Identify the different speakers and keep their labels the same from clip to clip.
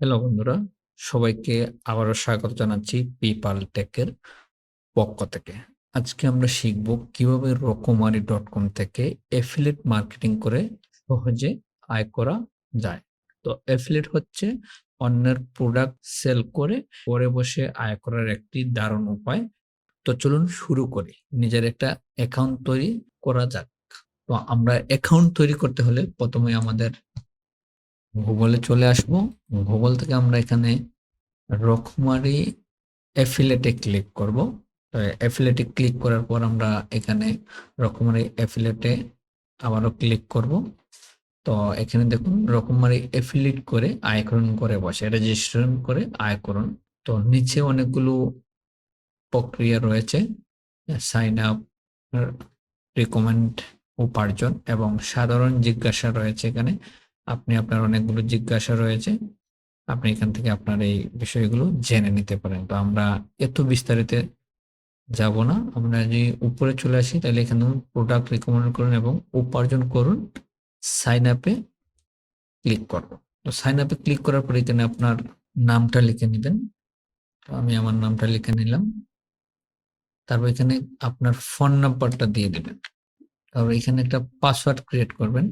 Speaker 1: Hello বন্ধুরা, সবাইকে আবারও স্বাগত জানাচ্ছি পিপাল টেকের পক্ষ থেকে। আজকে আমরা শিখব কীভাবে রকমারি ডট কম থেকে এফিলিয়েট মার্কেটিং করে সহজে আয় করা যায়। তো এফিলিয়েট হচ্ছে অন্যের প্রোডাক্ট সেল করে পরে বসে আয় করার একটি দারুণ উপায়। তো চলুন শুরু করি। নিজের একটা অ্যাকাউন্ট তৈরি করা যাক। তো আমরা অ্যাকাউন্ট তৈরি করতে হলে প্রথমে আমাদের গুগলে চলে আসব। গুগল থেকে আমরা এখানে রকমারি অ্যাফিলেটে ক্লিক করব। তো অ্যাফিলেটে ক্লিক করার পর আমরা এখানে রকমারি অ্যাফিলেটে আবারও ক্লিক করব। তো এখানে দেখুন রকমারি অ্যাফিলেট করে আয়করণ করে বসে রেজিস্ট্রেশন করে আয়করণ তো নিচে অনেকগুলো প্রক্রিয়া রয়েছে সাইন আপ, রিকমেন্ড, উপার্জন এবং সাধারণ জিজ্ঞাসা রয়েছে এখানে। আপনি আপনার অনেকগুলো জিজ্ঞাসা রয়েছে। আপনি এখান থেকে আপনার এই বিষয়গুলো জেনে নিতে পারেন। তো আমরা এত বিস্তারিত যাব না। আমরা যদি উপরে চলে আসি, তাহলে এখানে প্রোডাক্ট রিকমেন্ড করুন এবং উপার্জন করুন। সাইন আপে ক্লিক করব। তো সাইন আপে ক্লিক করার পরে এখানে আপনার নামটা লিখে নিবেন। তো আমি আমার নামটা লিখে নিলাম। তারপর এখানে আপনার ফোন নাম্বারটা দিয়ে দেবেন তারপর এখানে একটা পাসওয়ার্ড ক্রিয়েট করবেন।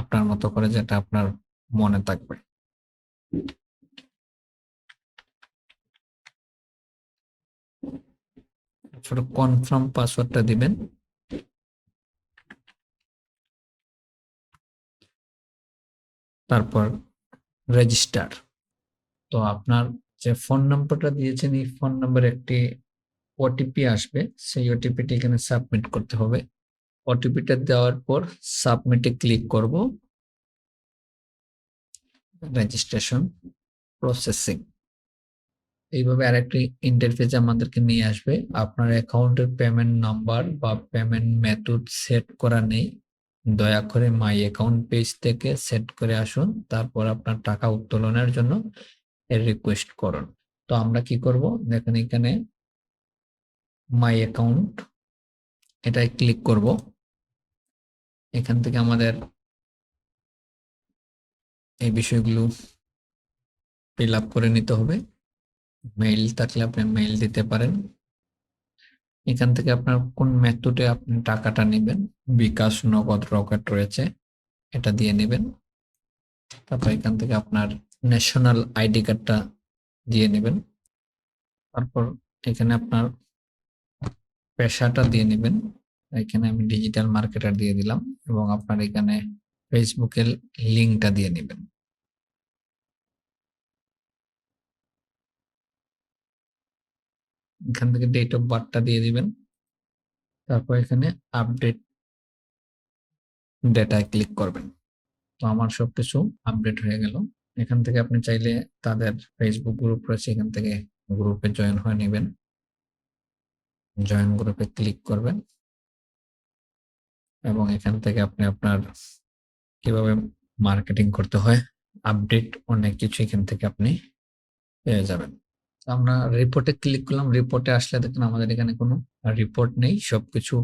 Speaker 1: আপনার মতো করে যেটা আপনার মনে থাকবে। কনফার্ম পাসওয়ার্ডটা দিবেন। তারপর রেজিস্টার। তো আপনার যে ফোন নাম্বারটা দিয়েছেন, এই ফোন নাম্বারে একটি ওটিপি আসবে। সেই ওটিপিটি এখানে সাবমিট করতে হবে। ওটিপিটা দেওয়ার পর সাবমিটে ক্লিক করব। Registration processing. এইভাবে আরেকটি ইন্টারফেস আমাদেরকে নিয়ে আসবে। আপনার অ্যাকাউন্টের পেমেন্ট নাম্বার বা পেমেন্ট মেথড সেট করা নেই। দয়া করে মাই অ্যাকাউন্ট পেজ থেকে সেট করে আসুন। তারপর আপনার টাকা উত্তোলনের জন্য রিকোয়েস্ট করুন। তো আমরা কি করব? দেখেন এখানে মাই অ্যাকাউন্ট এটাই ক্লিক করব। এখান থেকে আমাদের এই বিষয়গুলো ফিল আপ করে নিতে হবে। মেইল থাকলে আপনি মেইল দিতে পারেন। এখান থেকে আপনার কোন মেথডে আপনি টাকাটা নেবেন। বিকাশ, নগদ, রকেট রয়েছে। এটা দিয়ে নেবেন। তারপর এখান থেকে আপনার ন্যাশনাল আইডি কার্ডটা দিয়ে নেবেন। তারপর এখানে আপনার পেশাটা দিয়ে নেবেন। এখানে আমি ডিজিটাল মার্কেটার দিয়ে দিলাম এবং আপনার এখানে ফেসবুকের লিঙ্কটা দিয়ে নেবেন। এখান থেকে ডেট অফ বার্থটা দিয়ে দিবেন। তারপর এখানে আপডেট ডেটায় ক্লিক করবেন। তো আমার সবকিছু আপডেট হয়ে গেল। এখান থেকে আপনি চাইলে তাদের ফেসবুক গ্রুপ রয়েছে, এখান থেকে গ্রুপে জয়েন হয়ে নেবেন। জয়েন গ্রুপে ক্লিক করবেন। এবং এখান থেকে আপনি আপনার কীভাবে মার্কেটিং করতে হয় আপডেট অনেক কিছু এখান থেকে আপনি পেয়ে যাবেন। আমরা রিপোর্টে ক্লিক করলাম। রিপোর্টে আসলে দেখুন আমাদের এখানে কোনো রিপোর্ট নেই। সবকিছু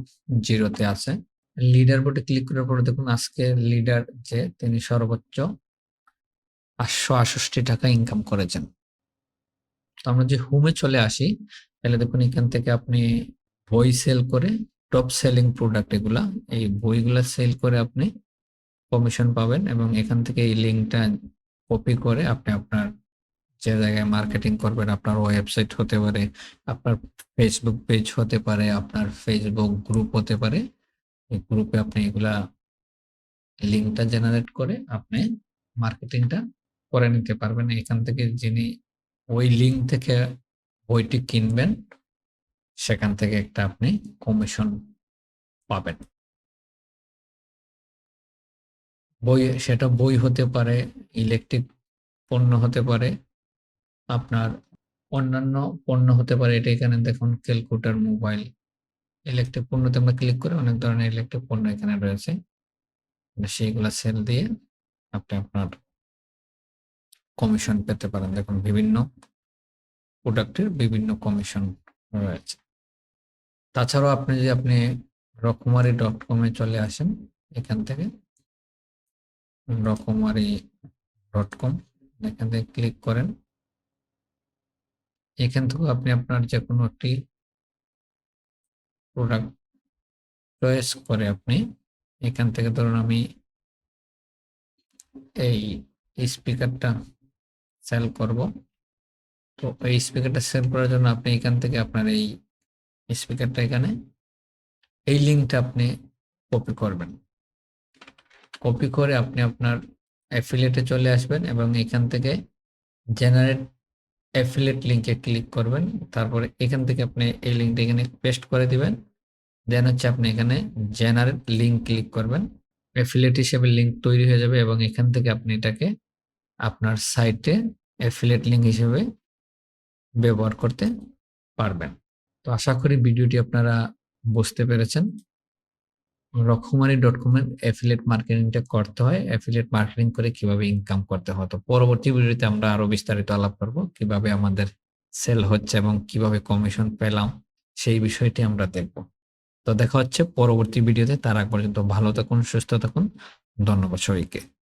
Speaker 1: জিরোতে আছে। লিডার বোর্ডে ক্লিক করার পরে দেখুন আজকে লিডার যে, তিনি সর্বোচ্চ আটশো আষষ্টি টাকা ইনকাম করেছেন। তো আমরা যে হোমে চলে আসি, তাহলে দেখুন এখান থেকে আপনি বই সেল করে টপ সেলিং প্রোডাক্ট এগুলা এই বইগুলা সেল করে আপনি কমিশন পাবেন এবং এখান থেকে এই লিঙ্কটা কপি করে আপনি আপনার যে জায়গায় মার্কেটিং করবেন আপনার ওয়েবসাইট হতে পারে, আপনার ফেসবুক পেজ হতে পারে, আপনার ফেসবুক গ্রুপ হতে পারে। এই গ্রুপে আপনি এগুলা লিঙ্কটা জেনারেট করে আপনি মার্কেটিংটা করে নিতে পারবেন। এখান থেকে যিনি ওই লিঙ্ক থেকে বইটি কিনবেন সেখান থেকে একটা আপনি কমিশন পাবেন। বই সেটা বই হতে পারে, ইলেকট্রিক পণ্য হতে পারে, আপনার অন্যান্য পণ্য হতে পারে। এটা এখানে দেখুন ক্যালকুলেটর, মোবাইল, ইলেকট্রিক পণ্যতে আমরা ক্লিক করে অনেক ধরনের ইলেকট্রিক পণ্য এখানে রয়েছে। সেইগুলা সেল দিয়ে আপনি আপনার কমিশন পেতে পারেন। দেখুন বিভিন্ন প্রোডাক্টের বিভিন্ন কমিশন রয়েছে। তাছাড়াও আপনি যদি আপনি রকমারি ডট কমে চলে আসেন, এখান থেকে রকমারি ডট কম এখান থেকে ক্লিক করেন। এখান থেকেও আপনি আপনার যেকোনো একটি প্রোডাক্ট চয়েস করে আপনি, এখান থেকে ধরুন আমি এই স্পিকারটা সেল করব। তো এই স্পিকারটা সেল করার জন্য আপনি এখান থেকে আপনার এই স্পিকারটা এখানে এই লিঙ্কটা আপনি কপি করবেন। কপি করে আপনি আপনার অ্যাফিলেটে চলে আসবেন এবং এখান থেকে জেনারেট অ্যাফিলেট লিঙ্কে ক্লিক করবেন। তারপরে এখান থেকে আপনি এই লিঙ্কটা এখানে পেস্ট করে দিবেন। দেন হচ্ছে আপনি এখানে জেনারেট লিঙ্ক ক্লিক করবেন। অ্যাফিলেট হিসেবে লিঙ্ক তৈরি হয়ে যাবে এবং এখান থেকে আপনি এটাকে আপনার সাইটে অ্যাফিলেট লিঙ্ক হিসেবে ব্যবহার করতে পারবেন। তো আশা করি ভিডিওটি আপনারা বুঝতে পেরেছেন। রকমারি ডট কম এর অ্যাফিলিয়েট মার্কেটিংটা করতে হয়। অ্যাফিলিয়েট মার্কেটিং করে কীভাবে ইনকাম করতে হয়। তো পরবর্তী ভিডিওতে আমরা আরও বিস্তারিত আলাপ করব। কীভাবে আমাদের সেল হচ্ছে এবং কীভাবে কমিশন পেলাম সেই বিষয়টি আমরা দেখব। তো দেখা হচ্ছে পরবর্তী ভিডিওতে। তার আগ পর্যন্ত ভালো থাকুন, সুস্থ থাকুন। ধন্যবাদ সবাইকে।